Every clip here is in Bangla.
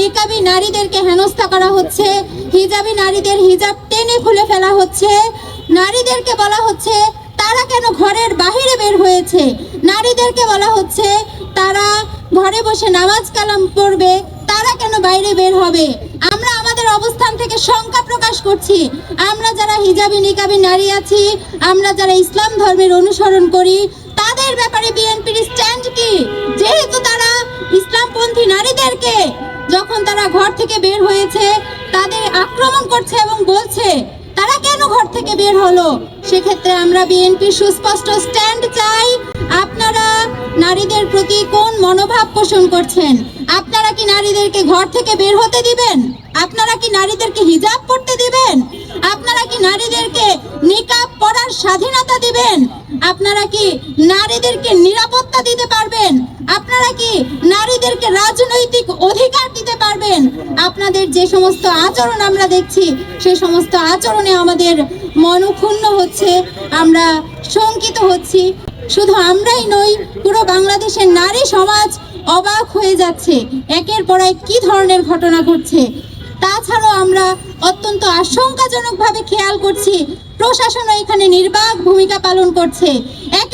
নিকাবি নারীদেরকে হেনস্থা করা হচ্ছে, হিজাবি নারীদের হিজাব টেনে খুলে ফেলা হচ্ছে। নারীদেরকে বলা হচ্ছে, তারা কেন ঘরের বাহিরে বের হয়েছে? নারীদেরকে বলা হচ্ছে, তারা ঘরে বসে নামাজ কালাম পড়বে, তারা কেন বাইরে বের হবে? আমরা আমাদের অবস্থান থেকে শঙ্কা প্রকাশ করছি। আমরা যারা হিজাবি নিকাবি নারী আছি, আমরা যারা ইসলাম ধর্মের অনুসরণ করি, তাদের ব্যাপারে বিএনপির স্ট্যান্ড কি? যেহেতু তারা ইসলামপন্থী নারীদেরকে যখন তারা ঘর থেকে বের হয়েছে, তাদের আক্রমণ করছে এবং বলছে, তারা কেন ঘর থেকে বের হলো? সেক্ষেত্রে আমরা বিএনপি সুস্পষ্ট স্ট্যান্ড চাই, আপনারা নারীদের প্রতি কোন মনোভাব পোষণ করছেন? আপনারা কি নারীদেরকে ঘর থেকে বের হতে দিবেন? আপনারা কি নারীদেরকে হিজাব পড়তে দিবেন? আপনারা কি নারীদেরকে নিকাব পরার স্বাধীনতা দিবেন? আপনারা কি নারীদেরকে নিরাপত্তা দিতে পারবেন? আপনারা কি নারীদেরকে রাজনৈতিক অধিকার পারবেন আপনাদের যে সমস্ত আচরণ আমরা দেখছি, সে সমস্ত আচরণে আমাদের মনক্ষুণ্ণ হচ্ছে। আমরা শঙ্কিত হচ্ছি। শুধু আমরাই নই, পুরো বাংলাদেশের নারী সমাজ অবাক হয়ে যাচ্ছে। একের পর এক কি ধরনের ঘটনা ঘটছে? তাছাড়াও আমরা অত্যন্ত আশঙ্কাজনকভাবে খেয়াল করছি, প্রশাসনও এখানে নির্বাক ভূমিকা পালন করছে।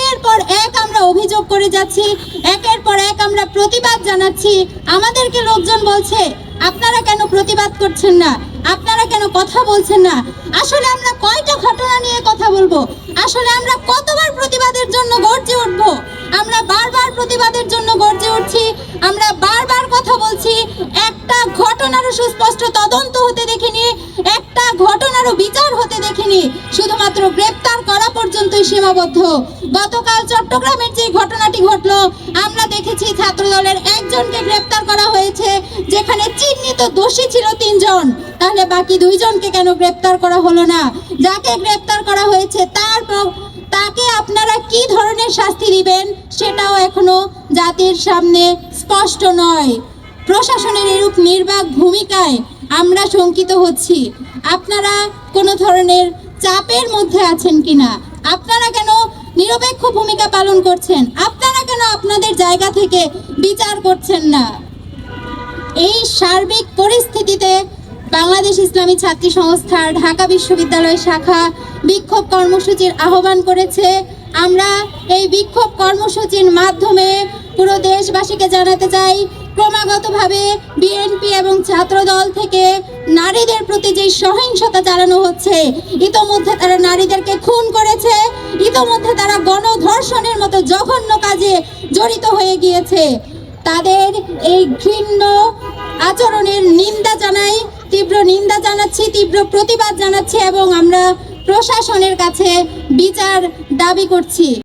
একের পর এক আমরা অভিযোগ করে যাচ্ছি, একের পর এক আমরা প্রতিবাদ জানাচ্ছি। আমাদেরকে লোকজন বলছে, আপনারা কেন প্রতিবাদ করছেন না? আপনারা কেন কথা বলছেন না? আসলে আমরা কয়টা ঘটনা নিয়ে কথা বলব? আসলে আমরা কতবার প্রতিবাদের জন্য গর্জে উঠব? আমরা বারবার প্রতিবাদের জন্য গর্জে উঠছি, আমরা বারবার কথা বলছি। একটা ঘটনারও সুস্পষ্ট তদন্ত হতে দেখিনি, একটা ঘটনারও বিচার হতে দেখিনি। শুধুমাত্র গ্রেপ্তার পর্যন্তই সীমাবদ্ধ। গতকাল চট্টগ্রামের যে ঘটনাটি ঘটলো, আমরা দেখেছি ছাত্রদলের একজনকে গ্রেপ্তার করা হয়েছে, যেখানে চিহ্নিত দোষী ছিল তিনজন। তাহলে বাকি দুইজনকে কেন গ্রেপ্তার করা হলো না? যাকে গ্রেপ্তার করা হয়েছে তার তাকে আপনারা কি ধরনের শাস্তি দিবেন সেটাও এখনও জাতির সামনে স্পষ্ট নয়। প্রশাসনের এরূপ নির্বাক ভূমিকায় আমরা শঙ্কিত হচ্ছি। আপনারা কোনো ধরনের চাপের মধ্যে আছেন কিনা? আপনারা কেন নিরপেক্ষ ভূমিকা পালন করছেন? আপনারা কেন আপনাদের জায়গা থেকে বিচার করছেন না? এই সার্বিক পরিস্থিতিতে বাংলাদেশ ইসলামী ছাত্রী সংস্থার ঢাকা বিশ্ববিদ্যালয় শাখা বিক্ষোভ কর্মসূচির আহ্বান করেছে। আমরা এই বিক্ষোভ কর্মসূচির মাধ্যমে পুরো দেশবাসীকে জানাতে চাই ক্রমাগতভাবে বিএনপি এবং ছাত্রদল থেকে নারীদের প্রতি যে সহিংসতা চালানো হচ্ছে, ইতোমধ্যে তারা নারীদেরকে খুন করেছে, ইতোমধ্যে তারা গণধর্ষণের মতো জঘন্য কাজে জড়িত হয়ে গিয়েছে। তাদের এই ঘৃণ্য আচরণের নিন্দা জানাই, তীব্র নিন্দা জানাচ্ছি, তীব্র প্রতিবাদ জানাচ্ছি এবং আমরা প্রশাসনের কাছে বিচার দাবি করছি।